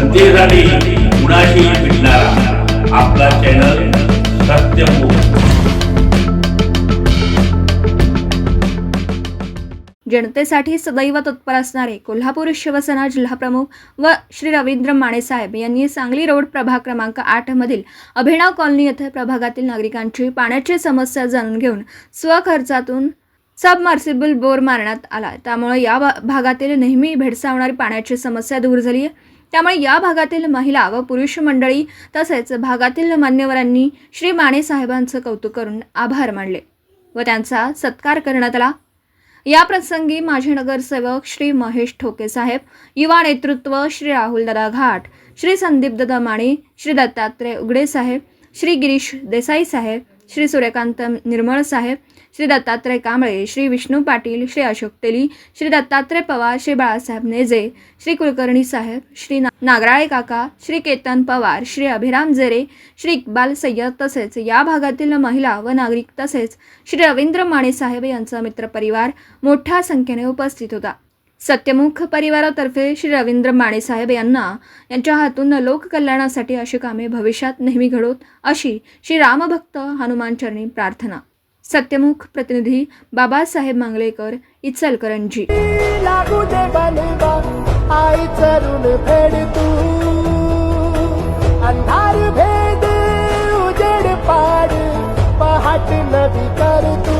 जनतेसाठी कुणाशी भेटणारा? आपला चॅनल जनतेसाठी सदैव तत्पर असणारे कोल्हापूर शिवसेना जिल्हाप्रमुख व श्री रवींद्र माणेसाहेब यांनी सांगली रोड प्रभाग क्रमांक आठ मधील अभिनव कॉलनी येथे प्रभागातील नागरिकांची पाण्याची समस्या जाणून घेऊन स्वखर्चातून सबमर्सिबल बोर मारण्यात आला. त्यामुळे या भागातील नेहमी भेडसावणारी पाण्याची समस्या दूर झाली आहे त्यामुळे या भागातील महिला व पुरुष मंडळी तसेच भागातील मान्यवरांनी श्री माने साहेबांचं कौतुक करून आभार मानले व त्यांचा सत्कार करण्यात आला. या प्रसंगी माजी नगरसेवक श्री महेश ठोके साहेब युवा नेतृत्व श्री राहुलदादा घाट श्री संदीप दादा माने श्री दत्तात्रय उगडे साहेब श्री गिरीश देसाई साहेब श्री सूर्यकांत निर्मळ साहेब श्री दत्तात्रय कांबळे श्री विष्णू पाटील श्री अशोक तेली श्री दत्तात्रय पवार श्री बाळासाहेब नेजे श्री कुलकर्णी साहेब श्री ना- नागराळे काका श्री केतन पवार श्री अभिराम जेरे श्री इक्बाल सय्यद तसेच या भागातील महिला व नागरिक तसेच श्री रवींद्र माने साहेब यांचा मित्रपरिवार मोठ्या संख्येने उपस्थित होता. सत्यमुख परिवारातर्फे श्री रवींद्र माणेसाहेब यांना यांच्या हातून लोककल्याणासाठी अशी कामे भविष्यात नेहमी घडोत अशी श्री रामभक्त हनुमानचरणी प्रार्थना. सत्यमुख प्रतिनिधी बाबासाहेब मांगलेकर इचलकरंजी. अंधार भेद उजेड पाड पहाट नदी कर तू.